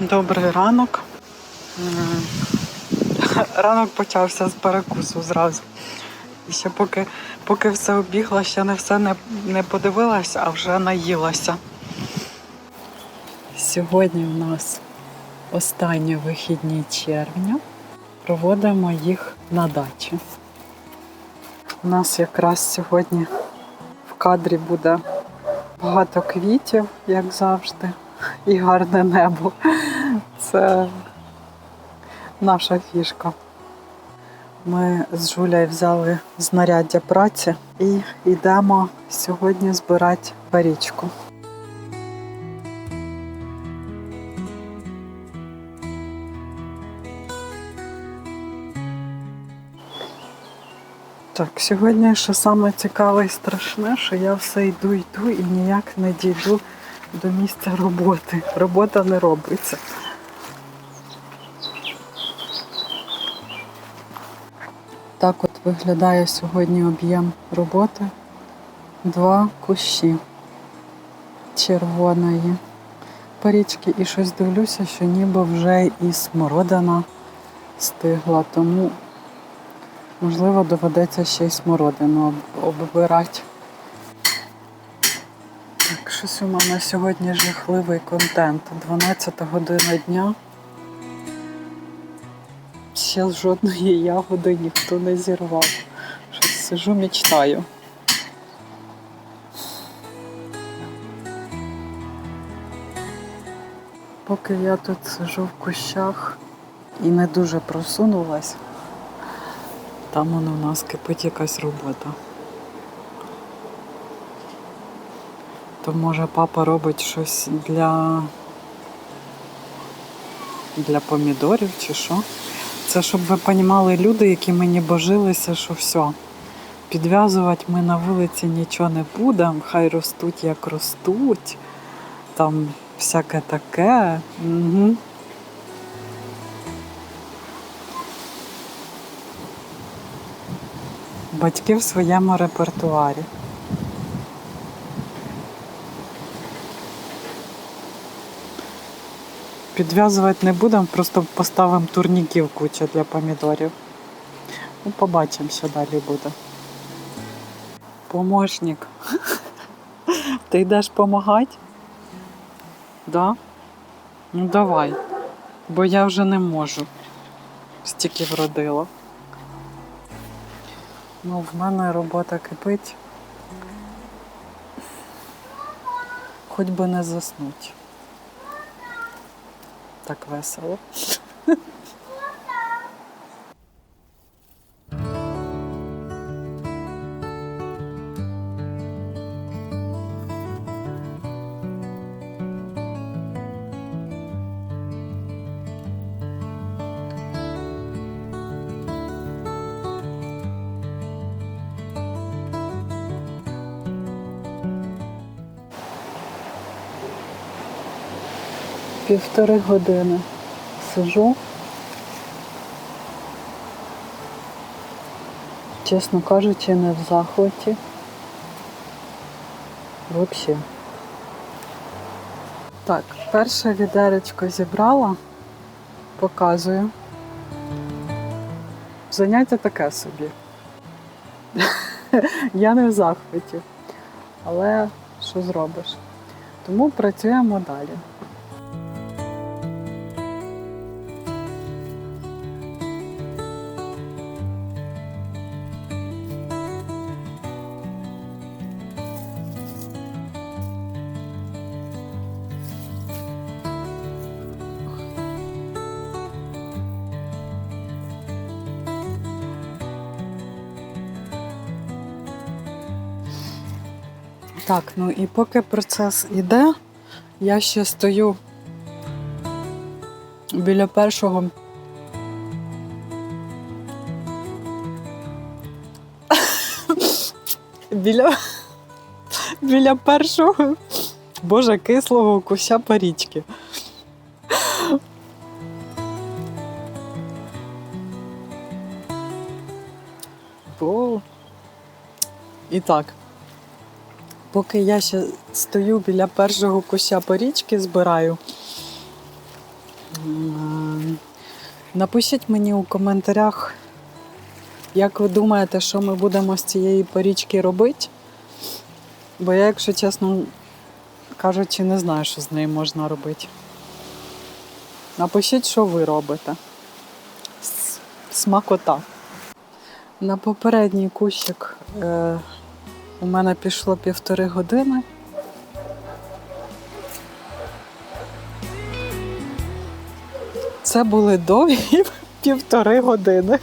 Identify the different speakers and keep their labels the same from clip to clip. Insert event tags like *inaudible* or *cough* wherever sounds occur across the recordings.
Speaker 1: Добрий ранок. Ранок почався з перекусу зразу. І ще поки, поки все обігла, ще не все не, не подивилася, а вже наїлася. Сьогодні у нас останні вихідні червня. Проводимо їх на дачі. У нас якраз сьогодні в кадрі буде багато квітів, як завжди, і гарне небо. Це наша фішка. Ми з Жулею взяли знаряддя праці і йдемо сьогодні збирати парічку. Так, сьогодні що саме цікаве і страшне, що я все йду, йду і ніяк не дійду до місця роботи. Робота не робиться. Так от виглядає сьогодні об'єм роботи. Два кущі червоної парічки. І щось дивлюся, що ніби вже і смородина стигла, тому можливо доведеться ще й смородину об- оббирати. Щось у мене сьогодні жахливий контент. 12 година дня. Ще жодної ягоди ніхто не зірвав. Щось сижу, мечтаю. Поки я тут сижу в кущах і не дуже просунулась, там воно у нас кипить якась робота. То може папа робить щось для, для помідорів чи що? Це щоб ви понімали люди, які мені божилися, що все. Підв'язувати ми на вулиці нічого не будемо, хай ростуть як ростуть. Там всяке таке. Угу. Батьки в своєму репертуарі. Підв'язувати не будемо, просто поставимо турніків куча для помідорів. Ну, побачимо, що далі буде. Помощник. *laughs* Ти йдеш допомагати? Да? Ну давай. Бо я вже не можу. Стільки вродила. Ну, в мене робота кипить. Хоч би не заснуть. Так весело. Півтори години сижу. Чесно кажучи, не в захваті. Взагалі. Так, перше відеречко зібрала, показую. Заняття таке собі. *laughs* Я не в захваті. Але що зробиш? Тому працюємо далі. Так, ну і поки процес іде, я ще стою біля першого. біля, біля першого, боже, кислого куся парічки. І так. Поки я ще стою біля першого куща порічки збираю, Напишіть мені у коментарях, як ви думаєте, що ми будемо з цієї порічки робити. Бо я, якщо чесно кажучи, не знаю, що з нею можна робити. Напишіть, що ви робите. Смакота. На попередній кущик е, у мене пішло півтори години. Це були довгі *laughs* півтори години.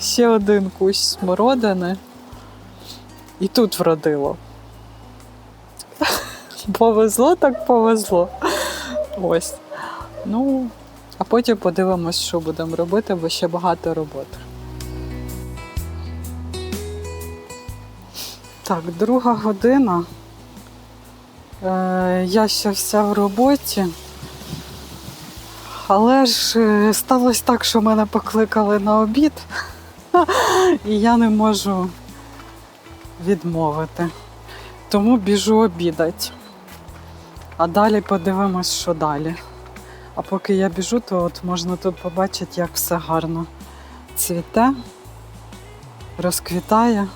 Speaker 1: Ще один кущ смородини. І тут вродило. *laughs* Повезло, так повезло. Ось. Ну, а потім подивимось, що будемо робити, бо ще багато роботи. Так, друга година. Е, я ще вся в роботі. Але ж е, сталося так, що мене покликали на обід, *laughs* і я не можу відмовити. Тому біжу обідати. А далі подивимось, що далі. А поки я біжу, то от можна тут побачити, як все гарно цвіте, розквітає.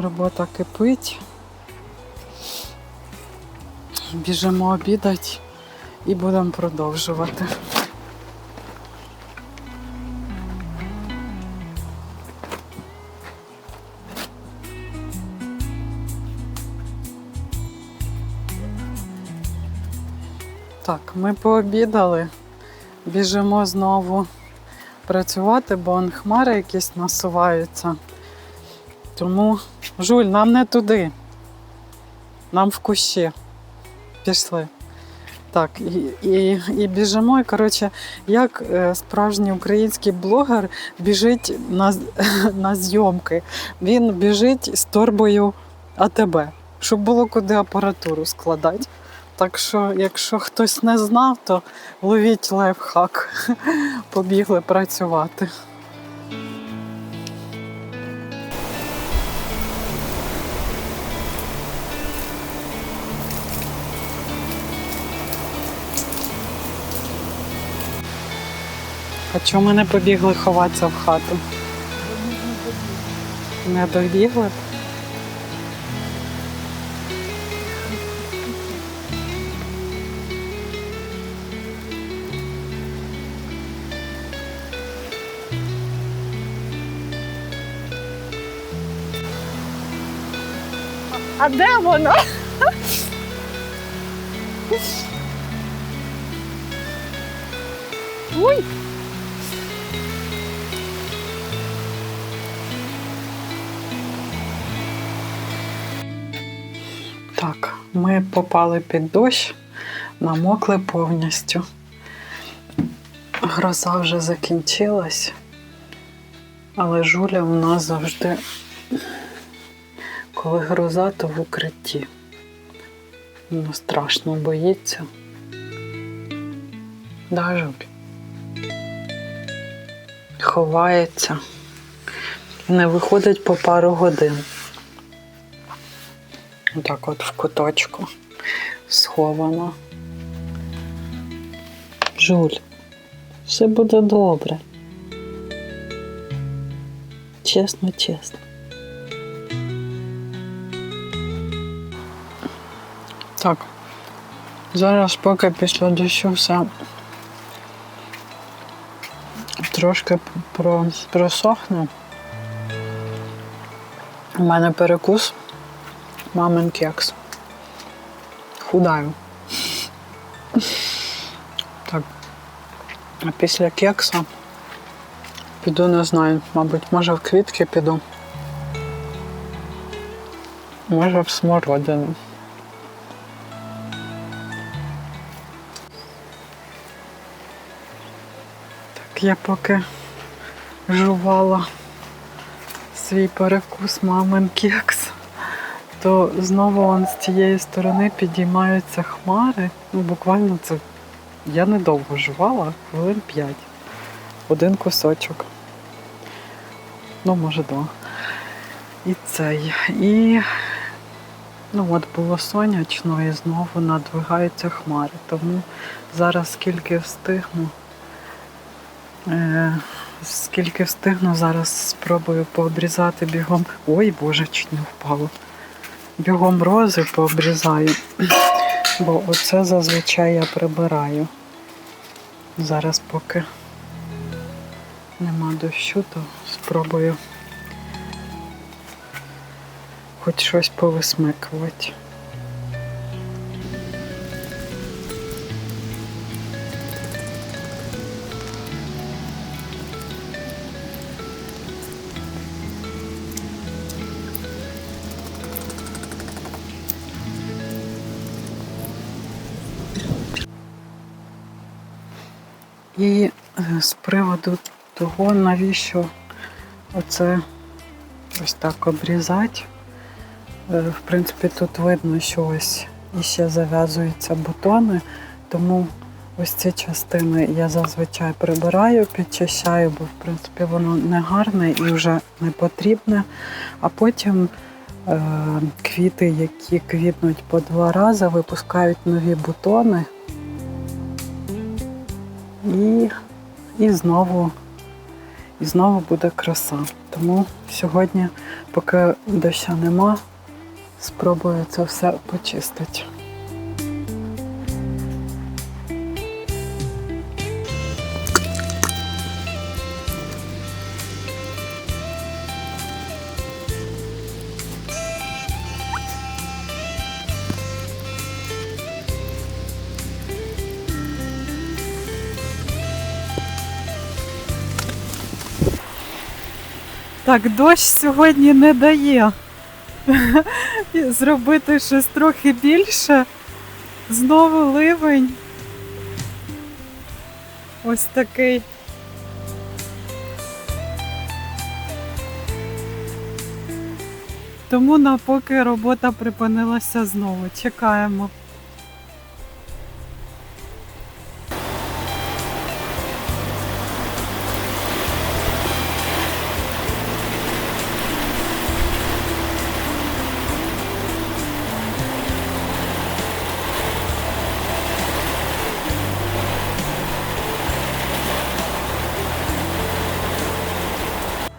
Speaker 1: Робота кипить. Біжимо обідати і будемо продовжувати. Так, ми пообідали, біжимо знову працювати, бо хмари якісь насуваються. Тому, Жуль, нам не туди. Нам в кущі. Пішли. Так, і, і, і біжимо. І, коротше, як е, справжній український блогер біжить на, *laughs* на зйомки. Він біжить з торбою АТБ, щоб було куди апаратуру складати. Так що, якщо хтось не знав, то ловіть лайфхак. *laughs* Побігли працювати. А чому ми не побігли ховатися в хату? Не добігли?
Speaker 2: А де воно? Ой,
Speaker 1: Так, ми попали під дощ, намокли повністю. Гроза вже закінчилась, але жуля у нас завжди, коли гроза, то в укритті. Ну, страшно боїться. Да, Жуль? Ховається. Не виходить по пару годин. Так от в куточку сховано. Жуль, все буде добре. Чесно, чесно. Так. Зараз, поки після дощу все трошки просохне. У мене перекус мамин кекс. Худаю. Так. А після кекса піду, не знаю, мабуть, може в квітки піду. Може в смородину. Так, я поки жувала свій перекус мамин кекс то знову он з цієї сторони підіймаються хмари. Ну, буквально це я недовго жувала, хвилин 5. Один кусочок. Ну, може, два. І цей. І ну от було сонячно і знову надвигаються хмари. Тому зараз скільки встигну. Е, скільки встигну, зараз спробую пообрізати бігом. Ой, Боже, чуть не впало. Бігом рози пообрізаю. Бо оце зазвичай я прибираю. Зараз поки нема дощу, то спробую хоч щось повисмикувати. І е, з приводу того, навіщо оце ось так обрізати. Е, В принципі, тут видно, що ось іще зав'язуються бутони, тому ось ці частини я зазвичай прибираю, підчищаю, бо в принципі воно не гарне і вже не потрібне. А потім е, квіти, які квітнуть по два рази, випускають нові бутони. І, і знову і знову буде краса. Тому сьогодні, поки дощу нема, спробую це все почистити. Так, дощ сьогодні не дає зробити щось трохи більше. Знову ливень. Ось такий. Тому напоки робота припинилася знову. Чекаємо.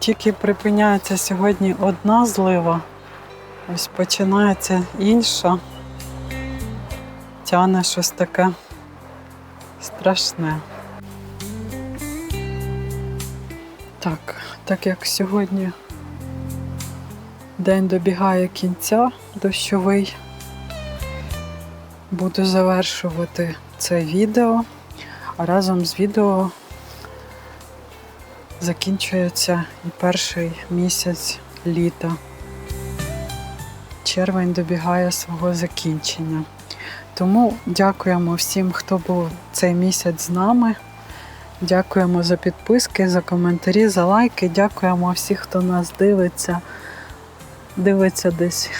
Speaker 1: Тільки припиняється сьогодні одна злива, ось починається інша. Тяне щось таке страшне. Так, так як сьогодні день добігає кінця дощовий, буду завершувати це відео, а разом з відео закінчується і перший місяць літа. Червень добігає свого закінчення. Тому дякуємо всім, хто був цей місяць з нами. Дякуємо за підписки, за коментарі, за лайки. Дякуємо всіх, хто нас дивиться. Дивиться десь.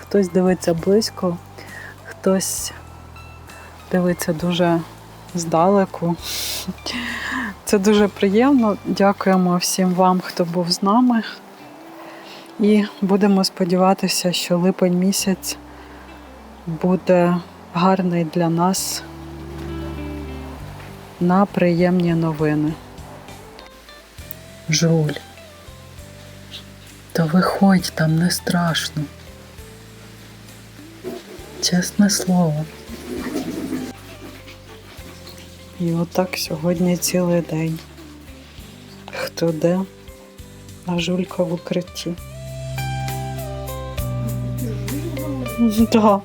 Speaker 1: Хтось дивиться близько, хтось дивиться дуже здалеку. Це дуже приємно. Дякуємо всім вам, хто був з нами. І будемо сподіватися, що липень місяць буде гарний для нас на приємні новини. Жуль, та виходь, там не страшно. Чесне слово. І отак сьогодні цілий день. Хто де, а жулька в укритті. Да.